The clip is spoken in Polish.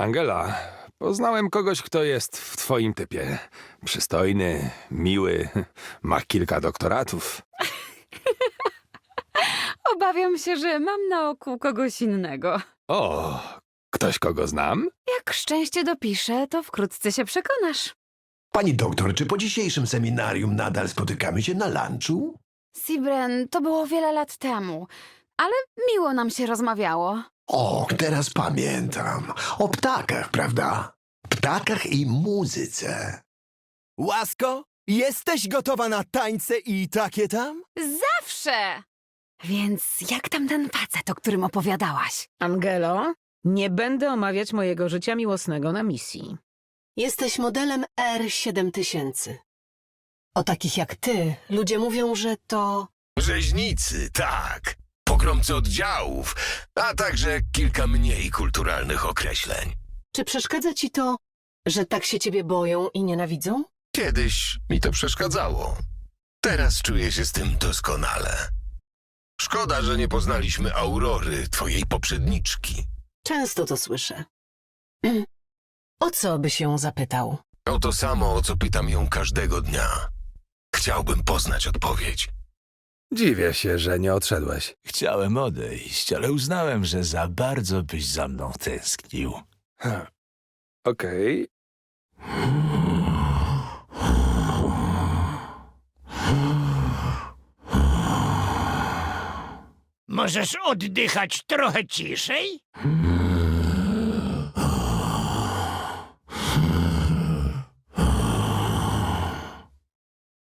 Angela, poznałem kogoś, kto jest w twoim typie. Przystojny, miły, ma kilka doktoratów. Obawiam się, że mam na oku kogoś innego. O, ktoś kogo znam? Jak szczęście dopiszę, to wkrótce się przekonasz. Pani doktor, czy po dzisiejszym seminarium nadal spotykamy się na lunchu? Sibren, to było wiele lat temu, ale miło nam się rozmawiało. O, teraz pamiętam. O ptakach, prawda? Ptakach i muzyce. Łasko, jesteś gotowa na tańce i takie tam? Zawsze! Więc jak tam ten facet, o którym opowiadałaś? Angelo, nie będę omawiać mojego życia miłosnego na misji. Jesteś modelem R7000. O takich jak ty, ludzie mówią, że to. Rzeźnicy, tak. Pogromcy oddziałów, a także kilka mniej kulturalnych określeń. Czy przeszkadza ci to, że tak się ciebie boją i nienawidzą? Kiedyś mi to przeszkadzało. Teraz czuję się z tym doskonale. Szkoda, że nie poznaliśmy Aurory, twojej poprzedniczki. Często to słyszę. O co byś ją zapytał? O to samo, o co pytam ją każdego dnia. Chciałbym poznać odpowiedź. Dziwię się, że nie odszedłeś. Chciałem odejść, ale uznałem, że za bardzo byś za mną tęsknił. Ha. Okej. Możesz oddychać trochę ciszej?